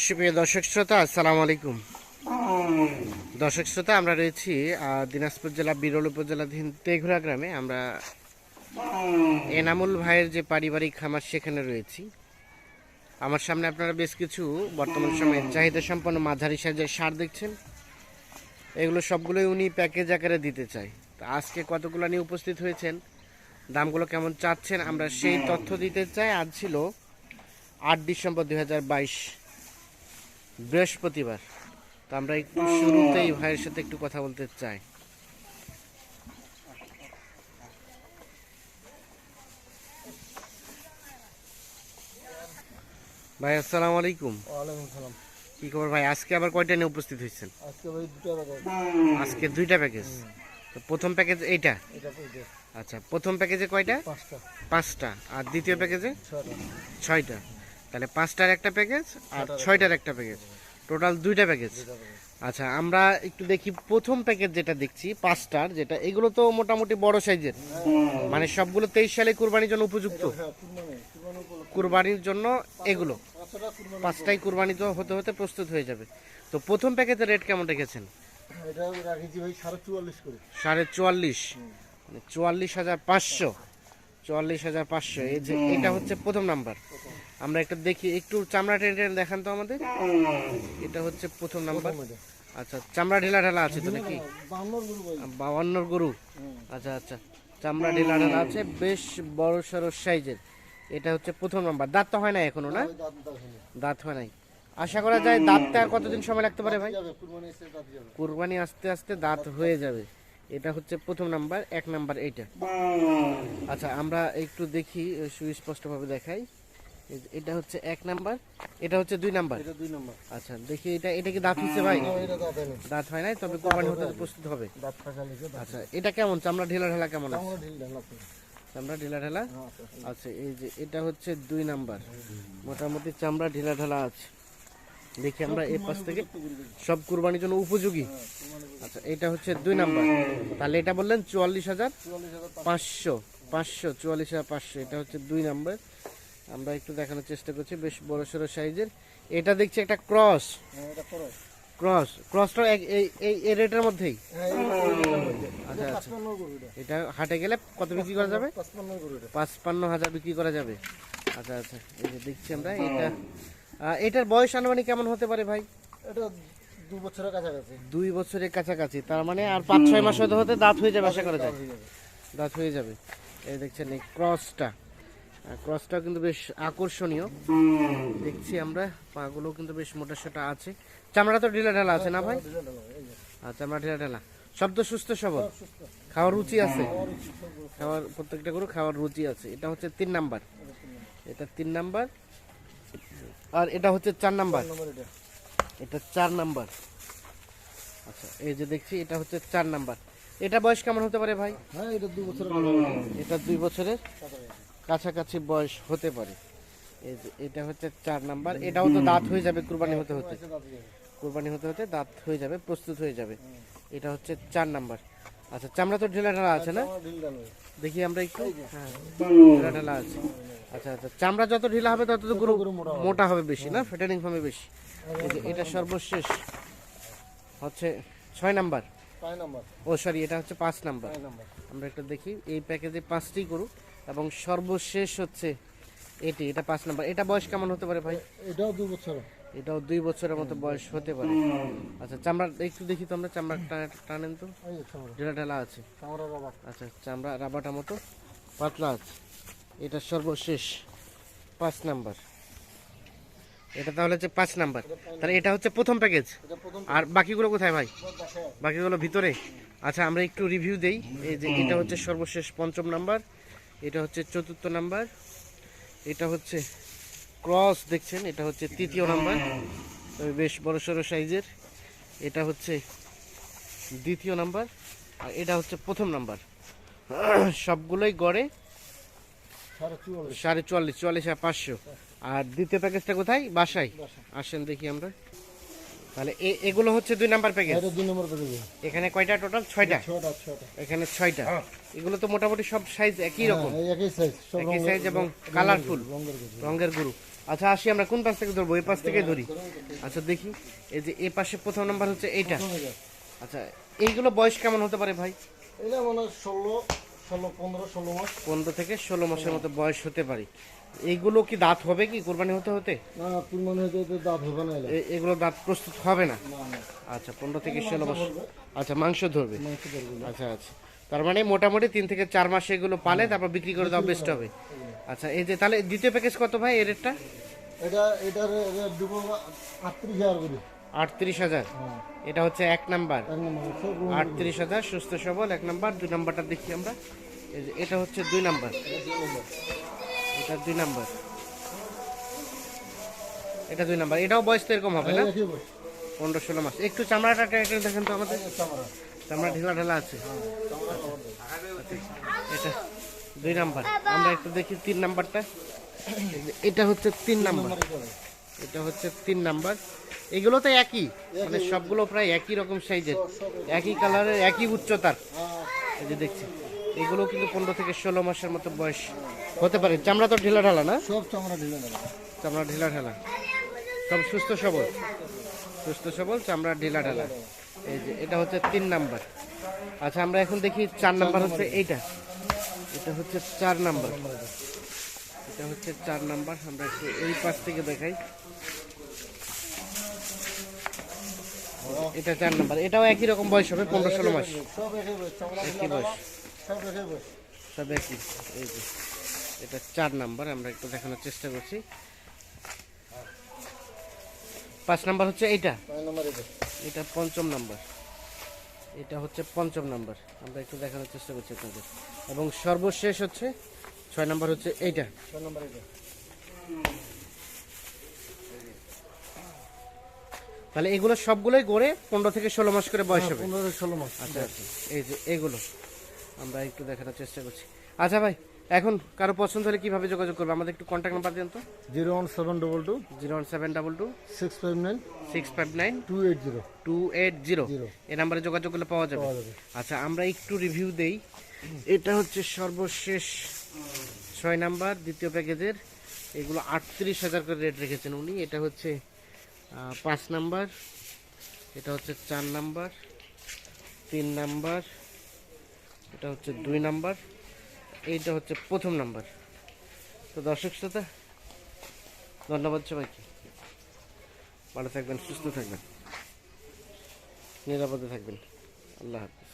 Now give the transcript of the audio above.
সুপ্রিয় দর্শক শ্রোতা আসসালামু আলাইকুম। দর্শক শ্রোতা আমরা রয়েছি দিনাজপুর জেলা বিরল উপজেলাধীন তেঘুরা গ্রামে। আমরা এনামুল ভাইয়ের যে পারিবারিক খামার সেখানে রয়েছি। আমার সামনে আপনারা বেশ কিছু বর্তমান সময়ে চাহিদা সম্পন্ন মাঝারি সাইজের সার দেখছেন। এগুলো সবগুলোই উনি প্যাকেজ আকারে দিতে চায়। তো আজকে কতগুলো নিয়ে উপস্থিত হয়েছেন? দামগুলো কেমন চাচ্ছেন? আমরা সেই তথ্য দিতে চাই। আজ ছিল আট ডিসেম্বর দুই হাজার বাইশ। বৃহস্পতিবার। তো আমরা একটু শুরুতেই ভাইয়ের সাথে একটু কথা বলতে চাই। ভাই আসসালামু আলাইকুম। ওয়ালাইকুম সালাম। কি খবর ভাই? আজকে আবার কয়টা নিয়ে উপস্থিত হয়েছেন? আজকে ভাই দুটো বাজার আজকে দুইটা প্যাকেজ তো প্রথম প্যাকেজ এইটা? আচ্ছা প্রথম প্যাকেজে কয়টা? পাঁচটা। পাঁচটা। আর দ্বিতীয় প্যাকেজে ছয়টা। তাহলে পাঁচটার একটা প্যাকেজ আর ছয়টার একটা প্যাকেজ টোটাল দুইটা প্যাকেজ আচ্ছা আমরা একটু দেখি প্রথম প্যাকেজ যেটা দেখছি পাঁচটার যেটা এগুলো তো মোটামুটি বড় সাইজের। মানে সবগুলো তেইশ সালে কুরবানির জন্য উপযুক্ত। হ্যাঁ কুরবানির জন্য এগুলো। পাঁচটাই কুরবানি তো হতে হতে প্রস্তুত হয়ে যাবে। তো প্রথম প্যাকেজের রেট কেমন রেখেছেন? চুয়াল্লিশ সাড়ে চুয়াল্লিশ। মানে চুয়াল্লিশ হাজার পাঁচশো। চুয়াল্লিশ হাজার পাঁচশো। এই যে এটা হচ্ছে প্রথম নাম্বার। আমরা একটু দেখি একটু চামড়া টেনে টেনে দেখান তো আমাদের। এটা হচ্ছে প্রথম নাম্বার। আচ্ছা চামড়া ঢেলা ঢালা আছে তো নাকি? গরু বাউান্নর গরু। আচ্ছা আচ্ছা চামড়া ঢেলা ঢালা আছে বেশ বড় সড়ো সাইজের। এটা হচ্ছে প্রথম নাম্বার। দাঁত তো হয় না এখনও না? দাঁত হয় নাই। আশা করা যায় দাঁতটা আর কতদিন সময় লাগতে পারে ভাই? কুরবানি আস্তে আস্তে দাঁত হয়ে যাবে। এটা হচ্ছে প্রথম নাম্বার এক নাম্বার এইটা। আচ্ছা আমরা একটু দেখি সুস্পষ্টভাবে দেখাই। এটা হচ্ছে এক নাম্বার এটা হচ্ছে দুই নাম্বার। এটা দুই নম্বর। আচ্ছা দেখি এটা এটা কি দাঁত হচ্ছে ভাই? দাঁত হয় নাই তবে কোরবানি হতে প্রস্তুত হবে। আচ্ছা এটা কেমন? চামড়া ঢেলা ঢেলা কেমন। চামড়া ঢেলা ঢেলা হ্যাঁ। আচ্ছা এই যে এটা হচ্ছে দুই নাম্বার। মোটামুটি চামড়া ঢেলা ঢালা আছে। দেখি আমরা এই পাশ থেকে সব কুরবানির জন্য উপযোগী। আচ্ছা এটা হচ্ছে দুই নাম্বার তাহলে এটা বললেন চুয়াল্লিশ হাজার পাঁচশো পাঁচশো চুয়াল্লিশ হাজার পাঁচশো এটা হচ্ছে দুই নাম্বার আমরা একটু দেখানোর চেষ্টা করছি বেশ বড় সড়ো সাইজের এটা দেখছি একটা ক্রস। ক্রস ক্রসটা এই এই এই রেটের মধ্যেই। আচ্ছা, আচ্ছা। এটা। হাটে গেলে কত বিক্রি করা যাবে পাঁচপান্ন হাজার বিক্রি করা যাবে আচ্ছা আচ্ছা এই যে দেখছি আমরা এটা এটার বয়স আনুমানিক কেমন হতে পারে ভাই? এটা দু বছরের কাছাকাছি। দুই বছরের কাছাকাছি তার মানে আর পাঁচ ছয় মাস হতে হতে দাঁত হয়ে যাবে আশা করা যায়। দাঁত হয়ে যাবে। এই দেখছেন এই ক্রসটা। ক্রসটা কিন্তু বেশ আকর্ষণীয়। দেখছি আমরা পাগুলো কিন্তু বেশ মোটা সোটা আছে। চামড়া তো ঢিলা ঢালা আছে না ভাই। আর চামড়া ঢিলা ঢালা। সব তো সুস্থ সবল। খাওয়ার রুচি আছে। খাওয়ার প্রত্যেকটা গরু খাওয়ার রুচি আছে। এটা হচ্ছে তিন নাম্বার। এটা তিন নাম্বার। আর এটা হচ্ছে চার নাম্বার। এটা। চার নাম্বার। আচ্ছা এই যে দেখছি এটা হচ্ছে চার নাম্বার। এটা বয়স কেমন হতে পারে ভাই? হ্যাঁ, এটা বছরের। এটা দুই বছরের। কাছাকাছি। বয়স হতে পারে। এটা হচ্ছে চার নাম্বার। এটাও তো দাঁত হয়ে যাবে কুরবানি হতে হতে। যাবে। কুরবানি হতে হতে দাঁত হয়ে যাবে প্রস্তুত হয়ে যাবে। এটা হচ্ছে চার নাম্বার। আচ্ছা চামড়া তো ঢেলা ঢালা আছে না। দেখি আমরা একটু। হ্যাঁ ঢেলা ঢালা আছে। আচ্ছা আচ্ছা চামড়া যত ঢিলা হবে তত তো গরু মোটা হবে বেশি না? ফেটারিং হবে বেশি। এটা সর্বশেষ হচ্ছে ছয় নাম্বার। ছয় নম্বর, ও সরি এটা হচ্ছে পাঁচ নাম্বার। আমরা একটু দেখি এই প্যাকেজে পাঁচটি গরু এবং সর্বশেষ হচ্ছে এটি এটা পাঁচ নাম্বার। এটা বয়স কেমন হতে পারে ভাই? এটাও দু বছর। এটাও দুই বছরের মতো বয়স হতে পারে। আচ্ছা চামড়া একটু দেখি তো আমরা চামড়া টানেন তো। এই ঢেলা আছে। আচ্ছা চামড়া রাবাটা মতো। পাতলা আছে। এটা সর্বশেষ পাঁচ নাম্বার। এটা তাহলে হচ্ছে পাঁচ নাম্বার। তাহলে এটা হচ্ছে প্রথম প্যাকেজ। আর বাকিগুলো কোথায় ভাই? বাকিগুলো ভিতরে। আচ্ছা আমরা একটু রিভিউ দেই। এই যে এটা হচ্ছে সর্বশেষ পঞ্চম নাম্বার। এটা হচ্ছে চতুর্থ নাম্বার। এটা হচ্ছে ক্রস দেখছেন এটা হচ্ছে তৃতীয় নাম্বার। তবে বেশ বড় সড়ো সাইজের। এটা হচ্ছে দ্বিতীয় নাম্বার আর এটা হচ্ছে প্রথম নাম্বার। সবগুলোই গড়ে সাড়ে চুয়াল্লিশ চুয়াল্লিশ আর পাঁচশো। আর দ্বিতীয় প্যাকেজটা কোথায়? বাসায়। আসেন দেখি আমরা। তাহলে এ- এগুলো হচ্ছে দুই নাম্বার প্যাকেজ। দুই নম্বর পেয়ে এখানে কয়টা টোটাল ছয়টা। এখানে ছয়টা। এগুলো তো মোটামুটি সব সাইজ একই রকম। হ্যাঁ, একই সাইজ একই সাইজ এবং কালারফুল রঙের গরু। আচ্ছা আসি আমরা কোন পাশ থেকে ধরবো? এই পাশ থেকে ধরি। আচ্ছা দেখি। এই যে এ পাশে প্রথম নাম্বার হচ্ছে এইটা। আচ্ছা এইগুলো বয়স কেমন হতে পারে ভাই? এটা মানে হয় ষোলো ষোলো পনেরো ষোলো মাস। পনেরো থেকে ষোলো মাসের মতো বয়স হতে পারে। এইগুলো কি দাঁত হবে কি? কোরবানি হতে হতে? না হয় যে দাঁত হবে না এগুলো দাঁত প্রস্তুত হবে না? আচ্ছা পনেরো থেকে ষোলো মাস। আচ্ছা মাংস ধরবে। আচ্ছা আচ্ছা। তার মানে মোটামুটি তিন থেকে চার মাসে এগুলো পালে তারপর বিক্রি করে দেওয়া বেস্ট হবে। আচ্ছা এই যে তাহলে দ্বিতীয় প্যাকেজ কত ভাই এর রেটটা? এটা এটার আটত্রিশ হাজার করে। আটত্রিশ হাজার? হ্যাঁ। এটা হচ্ছে এক নাম্বার। আটত্রিশ হাজার সুস্থ সবল এক নাম্বার দুই নাম্বারটা দেখি আমরা। এই যে এটা হচ্ছে দুই নাম্বার। এটা দুই নাম্বার। এটা দুই নাম্বার। এটাও বয়স তো এরকম হবে না? বয়স। পনেরো ষোলো মাস। একটু চামড়াটা দেখেন তো আমাদের। চামড়া। চামড়া ঢেলা ঢালা আছে। এটা দুই নাম্বার। আমরা একটু দেখি তিন নাম্বারটা। এটা হচ্ছে তিন নাম্বার। এটা হচ্ছে তিন নাম্বার। এগুলো তো একই মানে সবগুলো প্রায় একই রকম সাইজের একই। কালারের একই উচ্চতার। এই যে দেখছি এগুলো কিন্তু পনেরো থেকে ষোলো মাসের মতো বয়স হতে পারে। চামড়া তো ঢিলা ঢালা না? সব চামড়া ঢেলা নেবে চামড়া ঢিলা ঢালা। সব সুস্থ সবল? সুস্থ সবল চামড়া ঢিলা ঢালা। এই যে এটা হচ্ছে তিন নাম্বার। আচ্ছা আমরা এখন দেখি চার নাম্বার হচ্ছে এইটা। এটা হচ্ছে চার নাম্বার। এটা হচ্ছে চার নাম্বার। আমরা একটু এই পাশ থেকে দেখাই। এটা চার নাম্বার। এটাও একই রকম বয়স হবে পনেরো ষোলো মাস। একই বয়স। সব একই। এই যে এটা চার নাম্বার। আমরা একটু দেখানোর চেষ্টা করছি। পাঁচ নাম্বার হচ্ছে এইটা। এটা পঞ্চম নাম্বার। এটা হচ্ছে পঞ্চম নাম্বার। আমরা একটু দেখানোর চেষ্টা করছি আপনাদের। এবং সর্বশেষ হচ্ছে ছয় নাম্বার হচ্ছে এইটা। ছয় নম্বর এটা তাহলে এগুলো সবগুলোই গড়ে পনেরো থেকে ষোলো মাস করে বয়স হবে। পনেরো ষোলো মাস। আচ্ছা আচ্ছা। এই যে এগুলো আমরা একটু দেখানোর চেষ্টা করছি। আচ্ছা ভাই এখন কারও পছন্দ হলে কীভাবে যোগাযোগ করবে? আমাদের একটু কন্ট্যাক্ট নাম্বার দেন তো। Zero one seven double two. Zero one seven double two. Six five nine. Six five nine. Two eight zero. Two eight zero. এই নাম্বারে যোগাযোগ করলে পাওয়া যাবে? আচ্ছা আমরা একটু রিভিউ দেই। এটা হচ্ছে সর্বশেষ ছয় নাম্বার দ্বিতীয় প্যাকেজের। এগুলো আটত্রিশ হাজার করে রেট রেখেছেন উনি। এটা হচ্ছে পাঁচ নাম্বার এটা হচ্ছে চার নাম্বার তিন নাম্বার এটা হচ্ছে দুই নাম্বার এইটা হচ্ছে প্রথম নাম্বার। তো দর্শক শ্রোতা, ধন্যবাদ সবাইকে। ভালো থাকবেন, সুস্থ থাকবেন। নিরাপদে থাকবেন। আল্লাহ হাফিজ।